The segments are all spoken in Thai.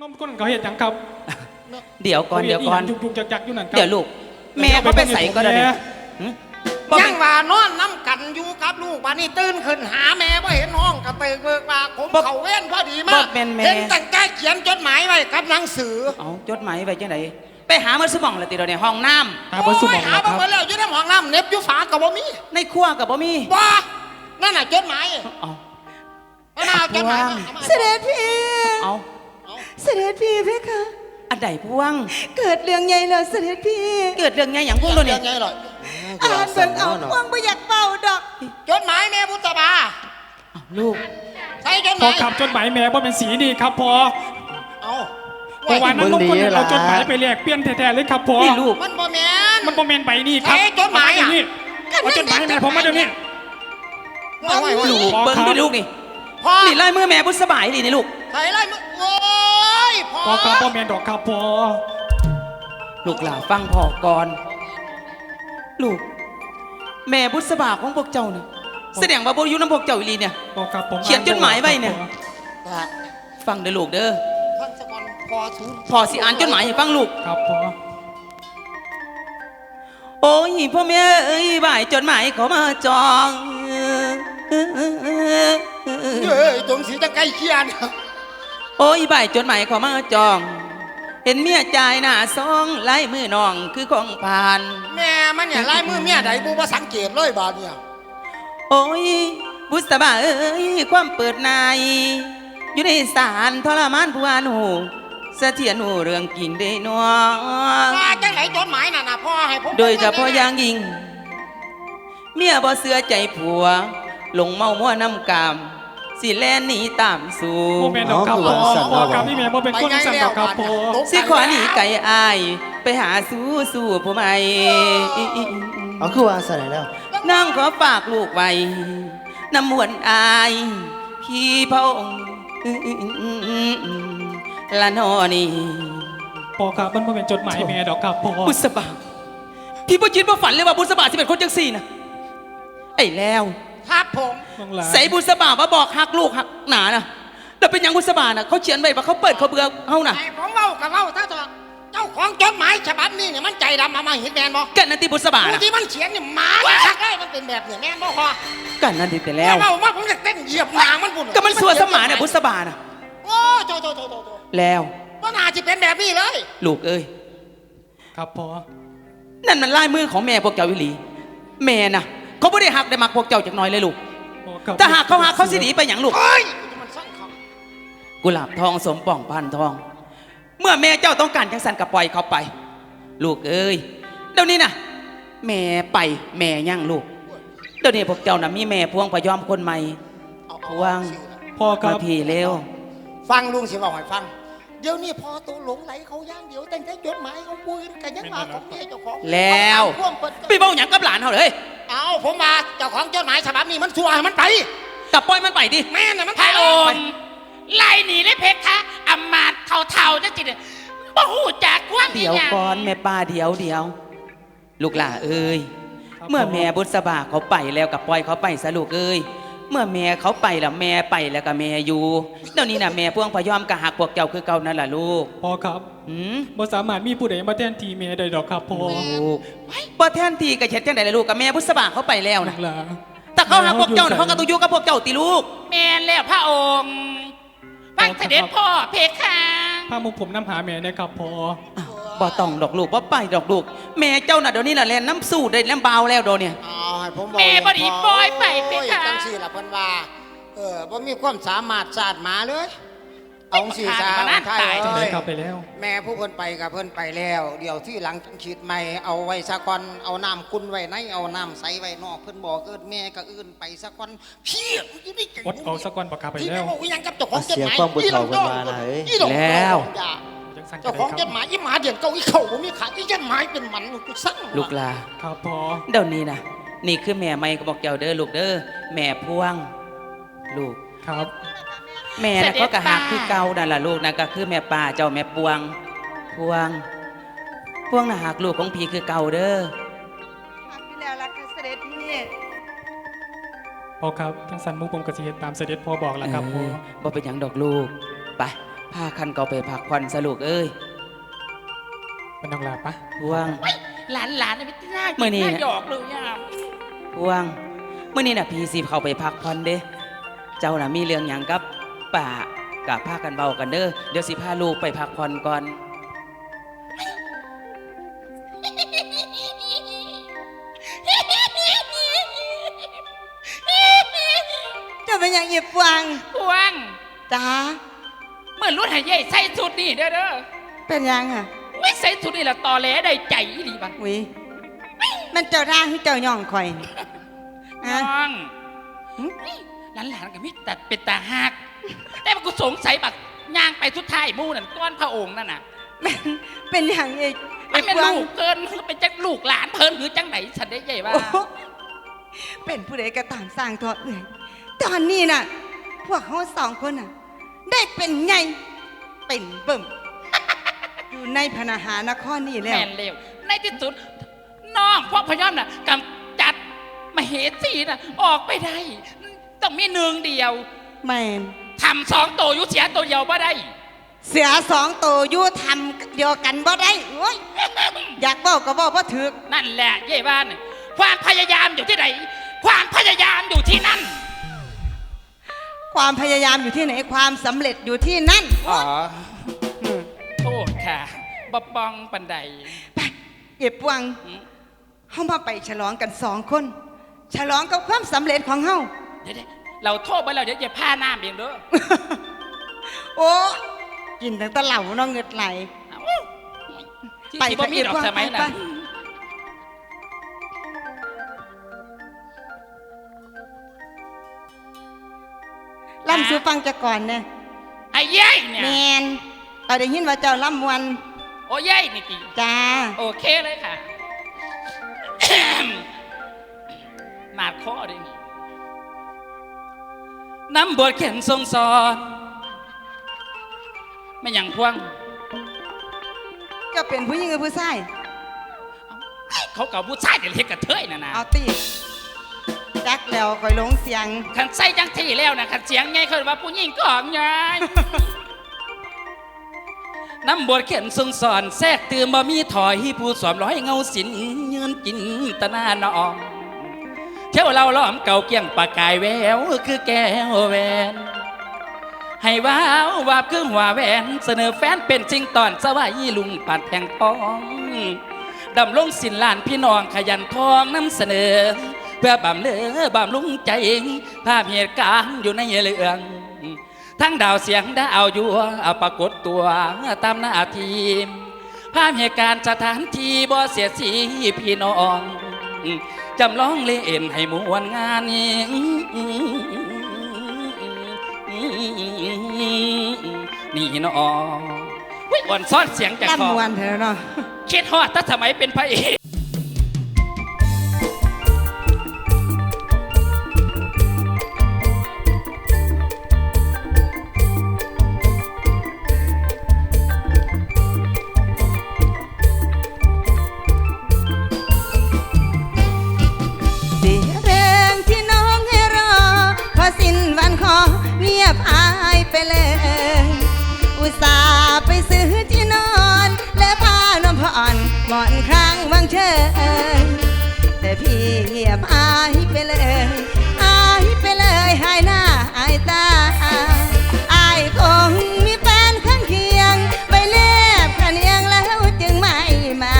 นมก้นเขาเห็ดหยังครับเดี๋ยวก่อนเดี๋ยวก่อนยุกยุกจักๆอยู่นั่นครับเดี๋ยวลูก แม่เขาไปใส่ก็ได้เนี่ยหึบ่ยัแม่งนว่านอนน้ำกันอยู่กับลูกบ้านนี้ตื่นขึ้นหาแม่ว่าเห็นห้องกระเตกเบิกว่าผมบ่เขาเว้นพอดีบ่มากแม่นแม่เห็นตั้งแต่เขียนจดหมายไว้กับหนังสือเอาจดหมายไว้จังไดไปหาเมื่อสมองละติเราในห้องน้หาบนสุมองโยหานะคบ่รับเบิ่แล้วอยู่ในห้องน้ำเหน็บอยู่ฝากับบ่มีำในครัวกับบ่มีบ่นั่นน่ะจดหมายเอาเอามาเอาจดหมายมาว่างเอามา เสด็จพี่ เอา เสด็จพี่เพคะ อันใดพวง เกิดเรื่องใหญ่แล้วเสด็จพี่เกิดเรื่องไงอย่างพวกเราเนี่ยเดี๋ยวไงหรอกอ่านเบิ่งเอาพวงบ่อยากเป่าดอกจดหมายแม่บุตรบาเอาลูกใส่จดหพอมายขับจดหมายแม่บ่เป็นสีนี่ครับพอเอาเพราะว่านั้นนมก้นเนี่ยเราจดหมายไปแลกเปลี่ยนแท้ๆเลยครับพอนี่ลูก มันบ่แม่น มันบ่แม่นใบนี่ครับเอ้ยจดหมายอะ เอเดี๋วนี้เอาจดหมายแม่ผมมาเดี๋ยวนี้ ว่าไว้ว่าลูกพ่อเบิ้งครับด้วยลูกนี่พ่อนี่ลายมือแม่บุญสบายนี่นี่ลูก ใส่ไรมึงโอ้ ยพ่อพอครับบ่แม่นดอกครับพอลูกหลาฟังพ่อก่อน ลูก แม่บุษบาของพวกเจ้าเนี่ยแสดงว่าบ่อยู่น้ำพวกเจ้าอีหลีเนี่ย พอครับผมเขียนจดหมายไว้เนี่ยแต่ฟังเด้อลูกเด้อท่านสกอนพอศูนย์พ่อสิอ่านจดหมายให้ฟังลูก ครับพอโอ้ยพ่อแม่เอ้ยบ่ายจดหมายเขามาจองเฮ้ยตรงสีจะใกล้เคียน โอ้ยบ่ายจดหมายเขามาจอง เห็นเมียจ่ายหน้าซองลายมือน้องคือของผ่าน แม่มันเนี่ยลายมือเมียใดบูว่าสังเกตเลยบาดเนี่ยโอ้ยบุษบาเอ้ยความเปิดในายอยู่ในสารทรมานผู้อ่านหูเสถียรหูเรื่องกิ่งได้นวงว่าจังไหนจดหมายน่ะนะพ่อให้ผมโดยเฉพาะอย่างยิ่ง เมียบ่เสือใจผัว หลงเมามั่วน้ำกาม สิแลนหนีตามสู่บ่แม่นดอกครับพอพอครับนี่แม่บ่เป็นคนสั่นดอกครับพอสิขอหนีไก่อาย ไปหาสู้สู่ผู้ใหม่เอาคือวางสนแล้วนางขอฝากลูกไว้น้ำมวนอาย พี่พระองค์ละนอนี่พอครับมันบ่เป็นจดหมายแม่ดอกครับพอบุษบาพี่บ่คิดว่าฝันเลยว่าบุษบาจะเป็นคนจังสี่นะไอ้แล้ว ครับผมน้องหลานใส่บุษบาว่าบอกหักลูกหักหนานะแล้วเป็นหยังบุษบาน่ะเขาเขียนไว้ว่าเขาเปิดเขาเบื่อเฮาน่ะไอ้ผมเล่ากับเล่าถ้าตัวเจ้าของจดหมายฉบับนี้เนี่ยมันใจดำมามาเห็นแมนบ่กันนันติบุษบาผู้น่ะที่มันเขียนเนี่ยหมาชักได้มันเป็นแบบเนี่ยแม่นบ่พอกันนันติแต่แล้วเล่ามาผมจะเต้นเหยียบหางมันปุ่นก็มันสัวสมานน่ะบุษบาน่ะโอ้โจโจโจโจโจแล้ว ก็น่าจะเป็นแบบนี้เลย ลูกเอ้ย ครับพอ นั่นมันลายมือของแม่พวกเจ้าวิลี แม่น่ะ เขาไม่ได้หักได้มักพวกเจ้าจากหน้อยเลยลูกพอครับถ้าหากเขาหักเขาสิหนีไปอย่างลูกเฮ้ยมันสั่งเขากุหลาบทองสมป่องพันทอง เมื่อแม่เจ้าต้องการจังสันกับปล่อยเขาไป ลูกเอ้ยเดี๋ยวนี้นะแม่ไปแม่ย่างลูกเดี๋ยวนี้พวกเจ้าน่ะมีแม่พวงพยอมคนใหม่เอาพวงพอครัมาบพี่เร็วฟังลุงสิบอกให้ฟังเดี๋ยวนี้พอตัวหลงไหลเขาย่างเดี๋ยวแต่งแต่จดหมายเขาปืนกันยังมาของเมียเจ้าของแล้วพ่วงเปิดไปเบ้าหยังกับหลานเขาเลย เอาผมมาเจ้าของจดหมายฉบับนี้มันสัวให้มันไปกลับปล่อยมันไปดิ แม่น่ะมันพระองไปค์ไล่หนีเลยเพคะอำมาตย์เท่าๆจังจิตบ่หูจากความเดี๋ยวหยังก่อนแม่ป้าเดี๋ยวเดี๋ยวลูกหล่าเอ้ยครับเมื่อแม่บุษบาเขาไปแล้วกับปล่อยเขาไปซะลูกเอ้ย เมื่อแม่เขาไปแล้วแม่ไปแล้วก็แม่อยู่เดี๋ยวนี้นะแม่พวงพยอมกะหักพวกเจ้าคือเก่านั่นล่ะลูกพอครับหืมบ่สามารถมีผู้ใดมาแทนที่แม่ได้ดอกครับพอลูกบ่แทนทีกับเช็ดจังไดล่ะลูกกับแม่บุษบาเขาไปแล้วน้นะองหลานแต่เขาหักพวกเจ้าน่ะเขาก็ต้องอยู่กับพวกเจ้าติลูก แม่นแล้วพระองค์ฟังเสด็จพ่อเพคะพาหมุกผมน้ำหาแม่นะครับพออ้าว บ่ต้องดอกลูกบ่ไปดอกลูก แม่เจ้าน่ะเดี๋ยวนี้น่ะแล่นน้ำสู้ได้น้ำเบาแล้วเดยวเนี่ยเอาให้ผมบอกแม่บไดีปล่อยไปเพโอ้ยคะ จังสี่ล่ะเพิ่นว่า เออบ่มีความสามารถศาสตร์หมาเลย เอาสี่สามไทยจังเลไดยครับไปแล้ว แม่ผู้เพิ่นไปกับเพิ่นไปแล้ว เดี๋ยวที่หลังจังฉีดใหม่เอาไว้ซะก่อนเอาน้ำคุณไว้ในเอาน้ำใสไว้นอกเพิ่นบอกเกิดแม่ก็อื่นไปซะก่อนเพียอยู่นี่อดเอาสักวันปากกาไปที่แล้แม่ว บอกว่ายังกับเจ้าของจดหมายเสียความบุญเฒ่าเพิ่นว่านะเอ้ยอีดอกแล้วอย่า จังสั่นเจ้าของจดหมายอีหมาเดียนเก้าอีเข่าบ่มีขาอีจดหมายเป็นหมันกูสั่งลูกหลาครับพอเดี๋ยวนี้นะนี่คือแม่ไม่ก็บอกเจ้าเด้อลูกเด้อแม่พวง ลูกครับ แม่นะก็กะหักคือเก่านั่นล่ะลูกนะก็คือแม่ป่าเจ้าแม่ปวง พวง พวงน่ะหักลูกของพี่คือเก่าเด้อหักอยู่แล้วล่ะค่ะเสด็จพี่พอครับจังสันหมุกผมก็สิเฮ็ดตามเสด็จพ่อบอกแล้วครับพอเออบ่เป็นหยังดอกลูกไป พาคันก็ไปพักผ่อนสลูกเอ้ยเป็นน้องลาปะพวง หลานหลานๆนี่ไม่น่ามื้อนี้น่าเนี่ยหยอกเลยอะพวงเมื่อนี้น่ะพี่สิเข้าไปพักผ่อนเด้ เจ้าน่ะมีเรื่องหยังกับป่ากับพากันเบากันเด้อเดี๋ยวสิพาลูกไปพักผ่อนก่อน เมื่อรุ่นหายใหญ่ใส่สุดนี่เด้อเด้อเป็นยังอะไม่ใส่สุดนี่ละตอแหลได้ใจอีดีบังวิมันเจ้าร่างที่เจ้าย่องคอยนี่ฮะน้องหึหลานหลานๆกับมิแต่เป็นตาหักแต่ว่ากูสงสัยบักย่างไปสุดท้ายหมู่นั่นก้อนพระองค์นั่นน่ะเป็นเป็นอย่างเอียไม่บเป็นวางลูกเกินคือเป็นจักลูกหลานเพิ่นหรือจังไหนฉันได้ใหญ่ว่าโอ้โหเป็นผู้ใดก็ตามสร้างทอเอื่อยตอนนี้น่ะ พวกเขาสองคนน่ะ ได้เป็นไง เป็นเบิ่ม อยู่ในพนาหานครนี่แล้วแม่นเร็วในที่สุดน้องพวกพยอมน่ะกำจัดมเหสีน่ะออกไปได้ ต้องมีหนึ่งเดียวแมนทำสองตัวอยุเสียตัวเดียวบ่ได้ เสือสองตัวอยู่ทำเดียวกันบ่ได้โอ้ยอยากบอกก็บอกว่าถึกนั่นแหละเย่บ้านน่ะความพยายามอยู่ที่ไหน ความพยายามอยู่ที่นั่น ความพยายามอยู่ที่ไหนความสำเร็จอยู่ที่นั่น อ๋อมโทษค่ะบะปองปันไดไปเก็บวังอืมเฮามาไปฉลองกันสองคน ฉลองกับความสำเร็จของเฮา เดี๋ยวๆเราโทษไปแล้วเดี๋ยวจะพาน้ำเองเด้อโอ้กินตั้งแต่เหล่าน้องเงิดไหลเอ้าที่ไปที่บ่มีดอกไปสมัยไปนั้นล่ำสู่ฟังจะก่อนเนี่ยไอ้เย้ยเนี่ยแมนเอาได้ยินว่าเจ้าล่ำมวนโอ้เย้ยนี่กี่จ้าโอเคเลยค่ะมาดข้อด้วยนี่น้ำบทเขียนทรงสอนไม่หยังพวงก็เป็นผู้หญิงหรือผู้ชายเขาเก่าผู้ชายเดี๋ยวเรียกกระเทยนะนะเอาตี จักแล้วคอยลงเสียง ขันใส่จังที่แล้วนะขันเสียงไงเขาว่าผู้หญิงก็หอมไง น้ำบทเขียนทรงสอนแทรกเตือนบ่มีถอยผู้สวมร้อยเงาสินยืนกินตะหนานอมเที่ยวเราล้อมเก่าเกี่ยงปากกายแววคือแก้วแหวน ให้ว้าววาบคือหัวแหวนเสนอแฟนเป็นจริงตอนสวายลุงปัดแทงทองดำลงสินลานพี่น้องขยันทองนำเสนอ เพื่อบำเลอบำลุงใจภาพเหตุการณ์อยู่ในเรื่องทั้งดาวเสียงดาวยัวเอาปรากฏตัวตามหน้าทีม ภาพเหตุการณ์สถานที่บ่เสียสีพี่น้องจำลองเล่นให้มวลงานนี้นี่เนาะวิอ่อนซ้อนเสียงจากคอล่ำมวนเถอะเนาะคิดฮอดตั้งสมัยเป็นพระเอก มอนครั้งวางเชยแต่พี่เงียบหายไปเลยหายไปเลยหายหน้าหายตาอายคงมีแฟนข้างเคียง ไปแนบกันเอียงแล้วจึงไม่มา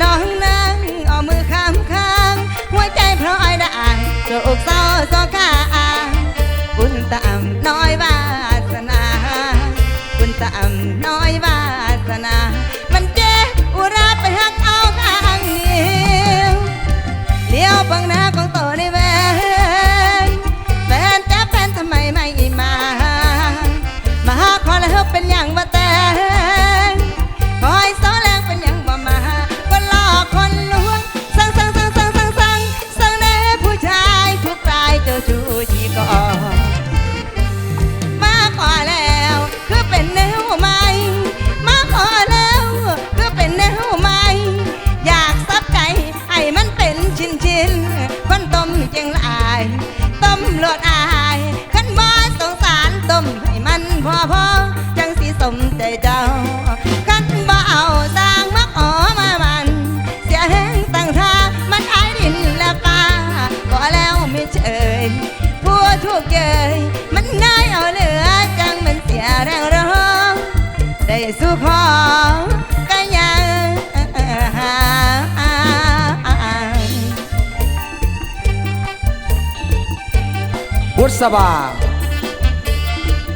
น้องนั่งเอามือค้ำค้างหัวใจพลอยด่าโศกเศร้าสองข้างบุญตามน้อยวาสนาบุญตามน้อยวาสนา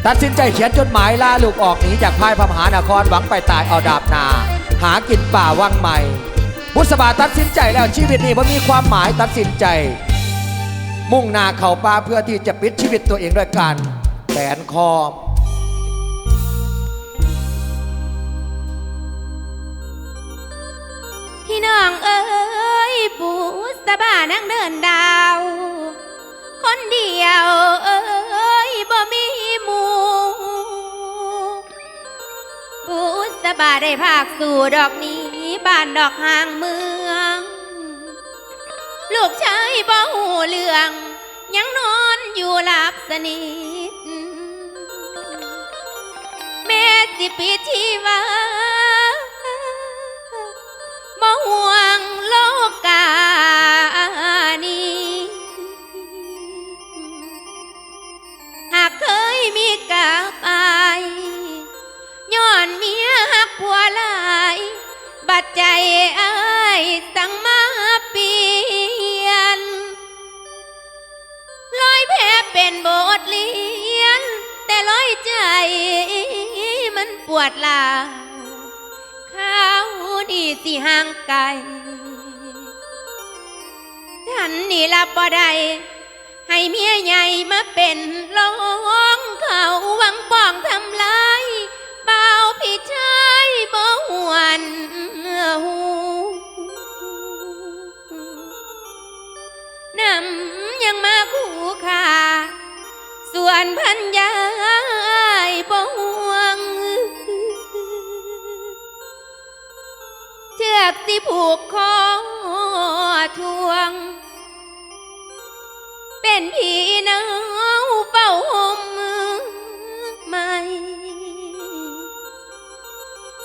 ตัดสินใจเขียนจดหมายลาลูกออกหนีจากพายพมหานครหวังไปตายเอาดาบนา หากินป่าวังใหม่ บุษบาตัดสินใจแล้วชีวิตนี้มันมีความหมายตัดสินใจ มุ่งนาเขาป่าเพื่อที่จะปิดชีวิตตัวเองด้วยการแขนคอพี่น้องเอ้ยปูสบานั่งเดินดาว คนเดียวเอ้ย บ่มีหมู่ปูสบาได้ภาคสู่ดอกนี้บ้านดอกห่างเมือง ลูกชายบ่หูเรื่อง ยังนอนอยู่หลับสนิทแม่สิปิดชีวาบ่ห่วงโลกานี้ เป็นรองเขาหวังป้องทำลายเบาพี่ชายบ่หวนหูนำยังมาคู่ค่าส่วนพันยายบ่ห่วงเชือกที่ผูกคอทวง นพี่น้องเป่าหมมือใหม่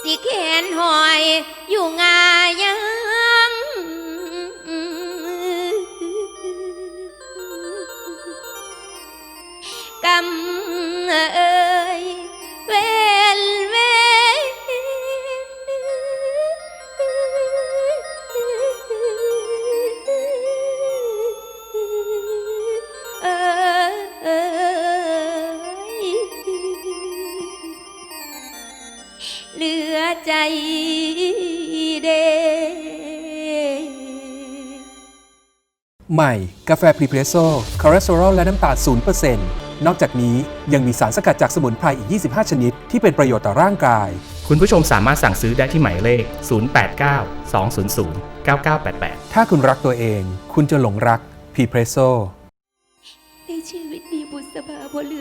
สิแขนหอยอยู่งา เหลือใจเด้ใหม่ กาแฟพรีเพรสโซ่คอเลสเตอรอลและน้ำตาล0%นนอกจากนี้ยังมีสารสกัดจากสมุนไพรอีก 25 ชนิด ที่เป็นประโยชน์ต่อร่างกาย คุณผู้ชมสามารถสั่งซื้อได้ที่หมายเลข 089 200 9988 ถ้าคุณรักตัวเอง คุณจะหลงรักพรีเพรสโซ่ในชีวิตนี้บุษบาบ่เหลือ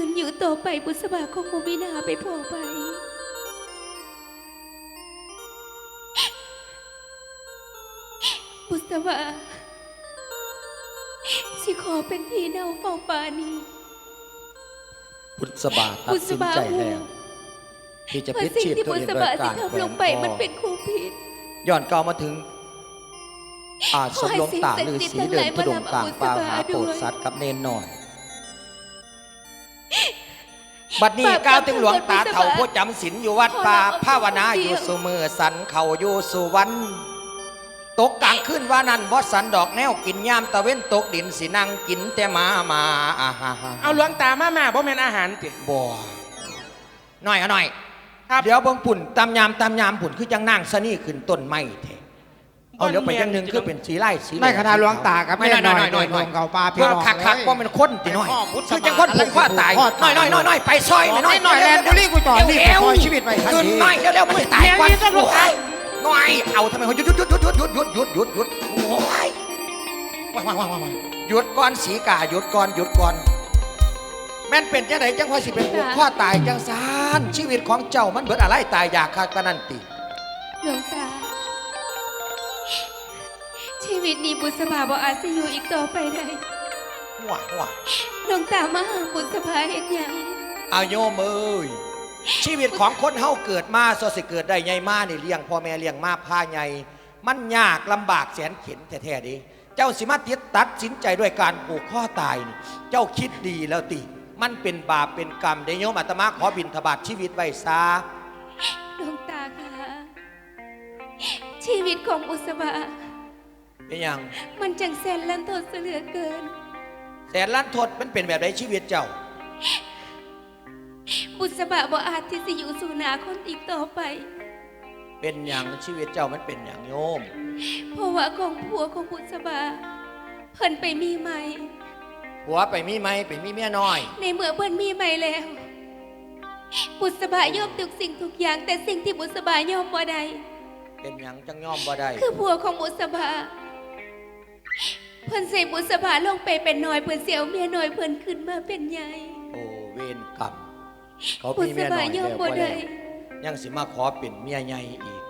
คืนอยู่ต่อไปบุษบาคงบ่มีหนาไปพอไป บุษบาสิขอเป็นพี่เนาเฝ้าปานีบุษบาตัดสินใจแล้วที่จะว่าปิดสิ่งชีพที่ตัวบุเองษด้วยบาสิการแขวลนงไปมันเป็นคู่ผิดย้อนเก่ามาถึง อาสมลวงตาขอให้ฤาสิ่งษีศักดิ์สิทธิ์เดินทุดงกลางป่าหาหาโปรดสัตว์กับเนนหน่อย บัดนี้ก้าวถึงหลวงตาเถ่าผู้จำศีลอยู่วัดป่าภาวนาอยู่สุมือสันเขาอยู่สุวรรณตกกลางคืนว่านั้นบอสันดอกแนวกินยามตะเว้นตกดินสินั่งกินแต่หมามาอาฮาฮาเอาหลวงตามามาบ่แม่นอาหารติบ่หน่อยอะหน่อยครับเดี๋ยวเบิ่งปุ่นตามยามตามยามปุ่นคือจังนั่งสนี่ขึ้นต้นไม้แท้ เอาเดี๋ยวไปอย่างหนึงคือเป็นสีไล่สีเหลืในองขณะหลวงตากับไม่แม่น้อยน้น้ออยยน้อยโดน้อยนเก่าปลาพี่เพื่อน้องคักคักว่ามันคนตีน้อยพ่อพุทธคือจังคนผูกข้อตายพ่อตายน้อยน้อยน้อยน้อยไปซอยหน่อยน้อยน้อยๆแลนด์บุรีกูจอดนี่ไปซอยชีวิตไปทันทีขึ้นน้อยเร็วเร็วมือตายก่อนโอ้ยน้อยเอาทำไมเขาหยุดหยุดหยุดหยุดหยุดหยุดหยุดหยุดหยุดหยุดโอ้ยว้ายว้ายว้ายว้ายหยุดก่อนสีกาหยุดก่อนหยุดก่อนแม่นเป็นจังไดจังว่าสิเป็นผูกข้อตายจังซานชีวิตของเจ้ามันเบิดอะไรตายอยากคักปานนันติหลวงตา ชีวิตนี้บุษบาบ่อาจสิอยู่อีกต่อไปได้หัวหัวหลวงตามาหาบุษบาเฮ็ดหยังเอาโยมเอ้ยชีวิตของคนเฮาเกิดมาสสิเกิดได้ใหญ่มานี่เลี้ยงพ่อแม่เลี้ยงมาพาใหญ่มันยากลำบากแสนเข็นแท้ๆดิเจ้าสิมาติดตัดสินใจด้วยการผูกข้อตายนี่เจ้าคิดดีแล้วติ มันเป็นบาปเป็นกรรมเดยวโยมอาตมาขอบินทบาทชีวิตไว้ซาหลวงตาคะชีวิตของบุษบา เป็นหยังมันจังแสนลันทดเสือเหลือเกิน แสนล้านโทษมันเป็นแบบใดชีวิตเจ้า บุษบาบ่อาจที่จะอยู่สู่หนาคนอีกต่อไป เป็นอย่างชีวิตเจ้ามันเป็นอย่างโยม เพราะว่าของผัวของบุษบาเพิ่นไปมีใหม่ผัวไปมีไหมไปมีเมียน้อย ในเมื่อเพิ่นมีใหม่แล้ว บุษบายอมทุกสิ่งทุกอย่างแต่สิ่งที่บุษบายอมบ่ได้เป็นอย่างจังย่อมบ่ได้ คือผัวของบุษบา เพิ่นใส่บุษบาลงไปเป็นน้อยเพิ่นเสียวเมียน้อยเพิ่นขึ้นมาเป็นใหญ่โอ้เวรกรรมเขาบุมีษเมียน้บาอยยอมแล้วบ่บ่ได้ แล้วยังสิมาขอเป็นเมียใหญ่อีก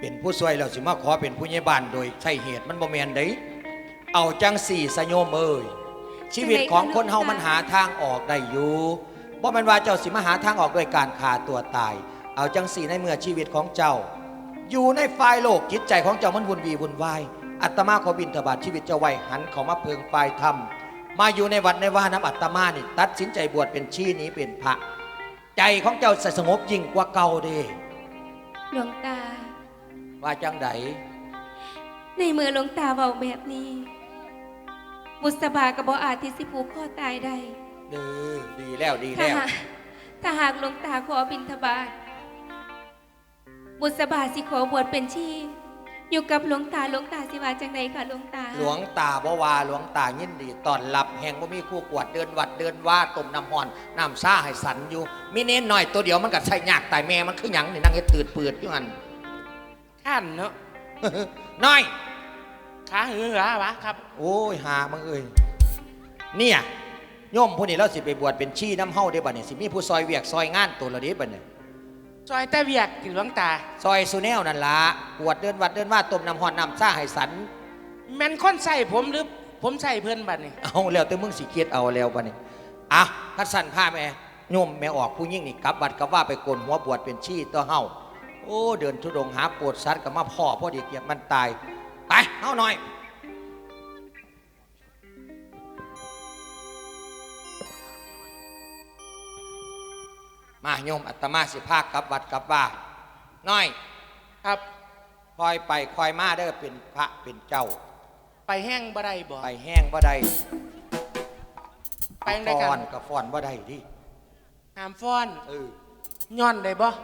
เป็นผู้ช่วยแล้วสิมาขอเป็นผู้ใหญ่บ้านโดยใช่เหตุมันบ่แม่นเด้เอาจังสี่สะโยมเอ้ยชีวิตของคนเฮามันหาทางออกได้อยู่บ่แม่นว่าเจ้าสิมาหาทางออกด้วยการฆ่าตัวตาย เอาจังสี่ในเมื่อชีวิตของเจ้า อยู่ในฝ่ายโลกจิตใจของเจ้ามันวุ่นวีวุ่นวาย อัตมาขอบินทบาทชีวิตเจ้าไว้หันเขามาเพิงฝ่ายธรรม มาอยู่ในวัดในว่าน้ำอัตมานี่ ตัดสินใจบวชเป็นชีนี้เป็นพระ ใจของเจ้าสงบยิ่งกว่าเก่าเด้หลวงตา ว่าจังไดในเมื่อหลวงตาเว้าแบบนี้ บุษบาก็บ่อาจที่สิผูกคอตายได้เด้อดีแล้วดีถ้าแล้วหากถ้าหากหลวงตาขอบิณฑบาตบุษบาสิขอบวชเป็นชี อยู่กับหลวงตาหลวงตาสิว่าจังใดคะหลวงตา หลวงตาบ่ว่าหลวงตายินดีตอนรับแห่งบ่มีคู่กวดเดินวัดเดินว่าต้มน้ำหอนน้ำซ่าให้สันอยู่มีเน้นหน่อยตัวเดียวมันก็ใช่ยากตายแม่มันคือหยังนี่นั่งเฮ็ดตืดเปืดอยู่หั่นท่านเนาะ น้อยขาหือหราวะครับ โอ้ยหามึงเอ้ยเนี่ยโยมผู้นี้เราสิไปบวชเป็นชีน้ำเฮาได้บัดนี้สิมีผู้ซอยเวียกซอยงานตัวละเด้บัดนี้ ซอยตะเวียกถึงหลวงตา ซอยสุแนวนั่นละบวชเดินวัดเดินว่าต้มน้ำหอนน้ำซ่าให้สัน แม่นคนใส่ผมหรือผมใส่เพื่อนบัดนี่เอาแล้วแต่มึงสิเครียดเอาแล้วบัดนี้อะคัดสันผ้าแม่โยมแม่ออกผู้ยิ่งนี่กลับวัดกลับว่าไปโกนหัวบวชเป็นชีตัวเฮาโอ้ เดินทุดงค์หาปวดสัตว์กับมาพ่อพ่อดีเกียบมันตาย ไปเฮาหน่อย มาโยมอัตมาสิภาคกลับวัดกลับว่าน้อย ครับคอยไปคอยมาเด้อเป็นพระเป็นเจ้า ไปแห้งบ่ได้บ่ไปแห้งบ่ได้ไปจั่งใดฟ้กัอนนกับฟ้อนบ่ได้ดิหามฟ้อน เออ ย้อนได้บ่ยับ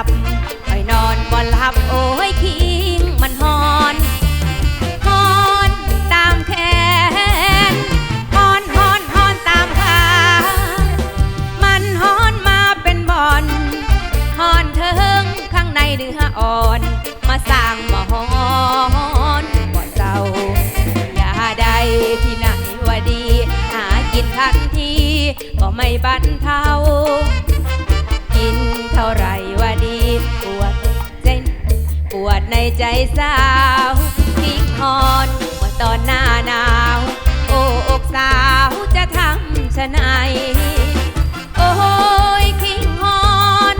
ลับคอยนอนบ่หลับโอ้ยคิงมันฮอนฮอนตามแขนฮอนฮอนฮอนตามขามันฮอนมาเป็นบอนฮอนเทิงข้างในเดืออ่อน มาสร้างมาฮอนบ่เจ้าอย่าใดที่ไหนว่าดี หากินทันทีก็ไม่บันเทากินเท่าไร ปวดใจปวดในใจสาวทิ้งฮอนเมื่อตอนหน้าหนาว โอ้อกสาวจะทำชะไหนโอ้ยคิงฮอน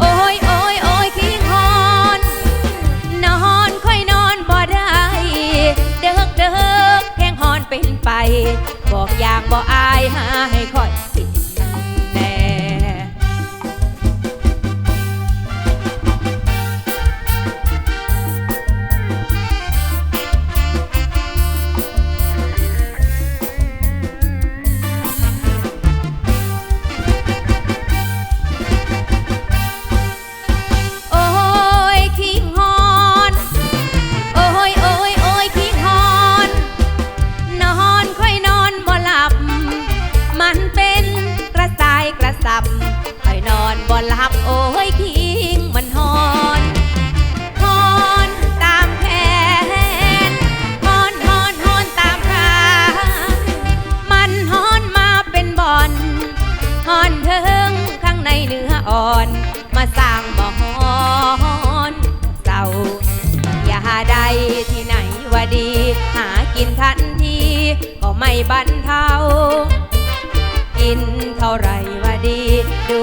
โอ้ยโอ้ยโอ้ยคิงฮอน นอนค่อยนอนบ่ได้ เดิกเดิกแข้งฮอนเป็นไป บอกอยางบ่อายหาให้คอย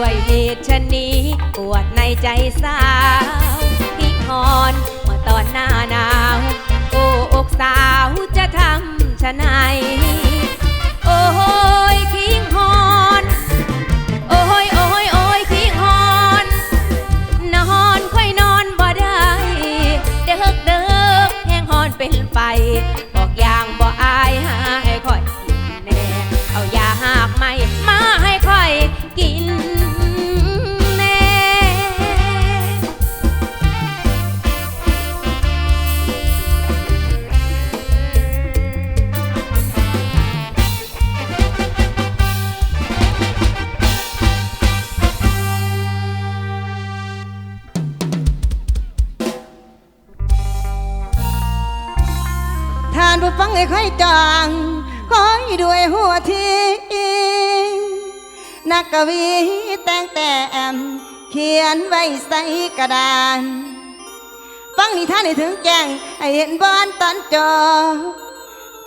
ด้วยเหตุชนนี้ ปวดในใจสาวทิ้งหอนเมื่อตอนหน้าหนาว โอ้อกสาวจะทำชะไหนโอ้ย วีแต่งแต่มเขียนไว้ใส่กระดานฟังนิทานให้ถึงแจ้งให้เห็นบอนตอนจอ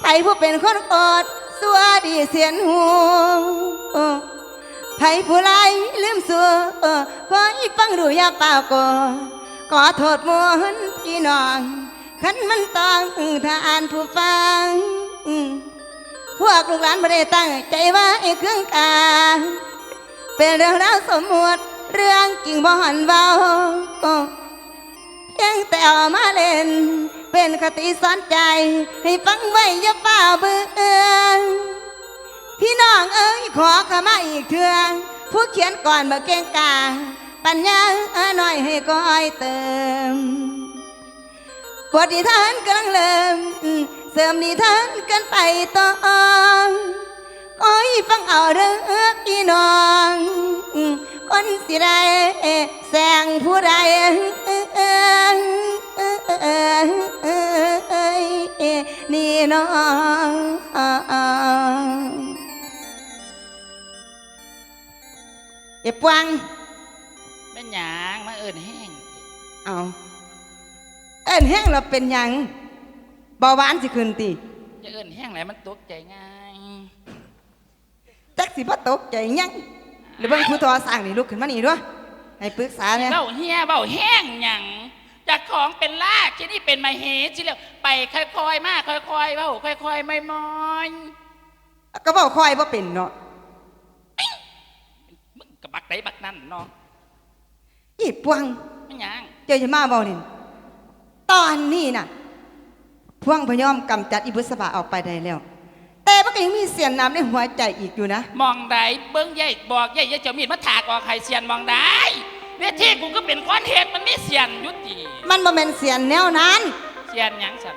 ใครผู้เป็นคนอดสัวดีเสียนหูไผผู้ไรลืมสัวขอให้ฟังดูย่าเปล่าก่อขอโทษมวนพี่น้องขันมันต้องทานผู้ฟัง พวกลูกหลานไม่ได้ตั้งใจว่าไอ้เครื่องการ เป็นเรื่องราวสมมติเรื่องจริงบ่หันเบาเพียงแต่เอามาเล่น เป็นคติสอนใจ ให้ฟังไว้อย่าเปล่าเบื่อพี่น้องเอ้ยขอขมาอีกเทื่อผู้เขียนก่อนมาเก่งกา ปัญญาหน่อยให้ก้อยเติมบทนิทานกำลังเริ่อมเสริมนิทานกันไปต่อ โอ้ยฟังเอาเด้อพี่น้องอืมคนสิได้แสงผู้ใดนี่น้องเอ็ปวังเป็นหยังมาเอินแห้ง เอาเอิ้นแห้งเราเป็นหยังเบาหวานสิขึ้นติจะเอินแห้งไหนมันตกใจง่าย จักสิบ่ตกใจหยังหรือเบิ่งผู้ทอสร้างนี่ลุกขึ้นมานี่ด้วยให้ปรึกษาเนี่ยเบ้าเฮียเบ้าแห้งหยังจากของเป็นลากที่นี่เป็นมาเหสิแล้วไปค่อยๆมากค่อยๆเบ้าค่อยๆไม่มอยก็บอกคอยบ่เป็นเนาะมึงกับบักไดบักนั่นเนาะอีปวงไม่หยังเจ้าจะมาเบานี่ตอนนี้น่ะพวงพยอมกำจัดอิบุสบาออกไปได้แล้วแต่ มันก็ยังมีเสียงน้ำในหัวใจอีกอยู่นะ มองใดเบิ้งใหญ่บอกใหญ่ยายเจ้ามีดมาถากออกไข่เสียนมองได้เวทีกูก็เป็นคอนเทนต์มันมีเสียนอยุติมันบ่แม่นเสียงแนวนั้น เสียนหยังสัน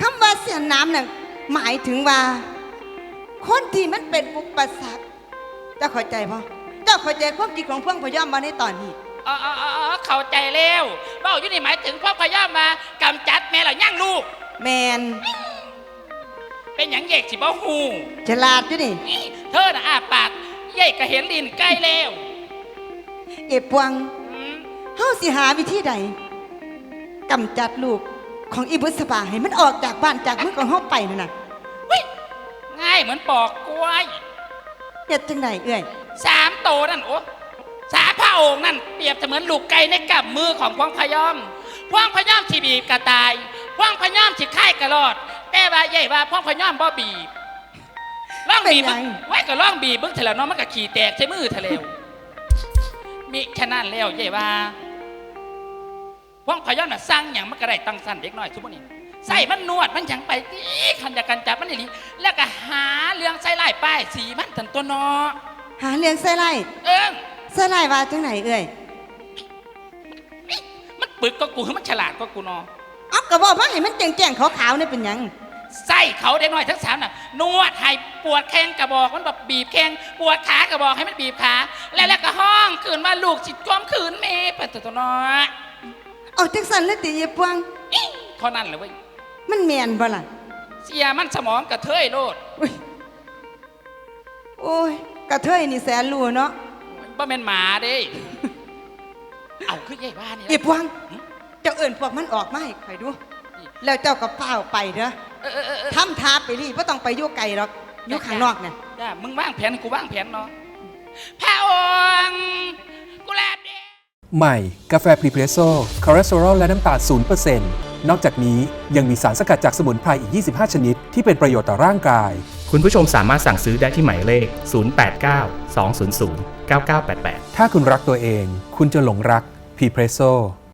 คำว่าเสียงน้ำน่ะหมายถึงว่า คนที่มันเป็นอุปสรรคเจ้าเข้าใจป่เจ้าเข้าใจความคิดของพวงพยอมมาในตอนนี้อ๋ออ๋ออ๋ออ๋อเข้าใจแล้วเบ้าอยู่นี่หมายถึงพ่อพยามมากำจัดแม่ละย่างลูก แมน เป็นหยังเยกสิบ่หูฉลาดอยู่นี่นี่เธอน่ะอาปากเย่ก็เห็นลินใกล้แล้วเก็บปวงอืมเฮาสิหาวิธีใดกำจัดลูกของอีบุษบาให้มันออกจากบ้านจากเมืองของเฮาไปนั่นน่ะง่ายเหมือนปอกกล้วยเฮ็ดจังไดเอ้ยสามโตนั่นโอ้สามพระองค์นั่นเปรียบเสมือนลูกไก่ในกำมือของพวงพยอมพวงพยอมที่บีบกระตายพวงพยอมที่ค่ายกระรอด แต่ว่าใหญ่ว่าพวงพยอมบ่บีบล่องบีบเป็นไงไว้ก็ล่องบีบเบิ่งเถอะแล้วเนาะมันก็ขี่แตกใช้มือเถอะแล้วมีแค่นั้นแล้วใหญ่ว่าพวงพยอมน่ะสร้างอย่างมันก็ได้ตั้งสั้นเด็กน้อยทุกวันนี้ใส่มันนวดมันหยังไปตีขันจากกันจับมันนี่แล้วก็หาเรื่องใส่ลายป้ายสีมันทันตัวเนาะหาเลี้ยงใส่ไร่เออใส่ไร่ว่าจังไดเอ้ยมันปึกก็กูคือมันฉลาดก็กูเนาะเอาก็บอกว่าให้มันแจ้งๆขาวๆนี่เป็นหยัง ไส้เขาเด็กน้อยทั้งสามน่ะนวดให้ปวดแข้งกระบอกมันแบบบีบแข้งปวดขากระบอกให้มันบีบขาแล้วแล้วก็ห้องคืนว่าลูกจิตจอมคืนเมย์เป็นตัวน้อยเอาจังซั่นเลยติอีปวงอิ๊งเท่านั้นเลยเว้ยมันแม่นบ่ล่ะเสียมันสมองกระเทยโลดอุ๊ยโอ้ยกระเทยนี่แสนรู้เนาะบ่เป็นหมาเด้เอาคือใหญ่บ้านนี่อีปวงเจ้าเอิ้นพวกมันออกมาให้ข่อยดูแล้วเจ้าก็เฝ้าวไปเด้อ เออเออเออเออทำทาไปรีบ่ต้องไปอยู่ไกลหรอกอยู่ข้างนอกน่ะจ้ามึงว่างแผนกูว่างแผนเนาะพระองกุหลาบแดง ใหม่ กาแฟพรีเพรสโซ่คอเลสเตอรอลและน้ำตาล0%นนอกจากนี้ยังมีสารสกัดจากสมุนไพรอีก 25 ชนิด ที่เป็นประโยชน์ต่อร่างกาย คุณผู้ชมสามารถสั่งซื้อได้ที่หมายเลข 089 200 9988ถ้าคุณรักตัวเอง คุณจะหลงรักพรีเพรสโซ่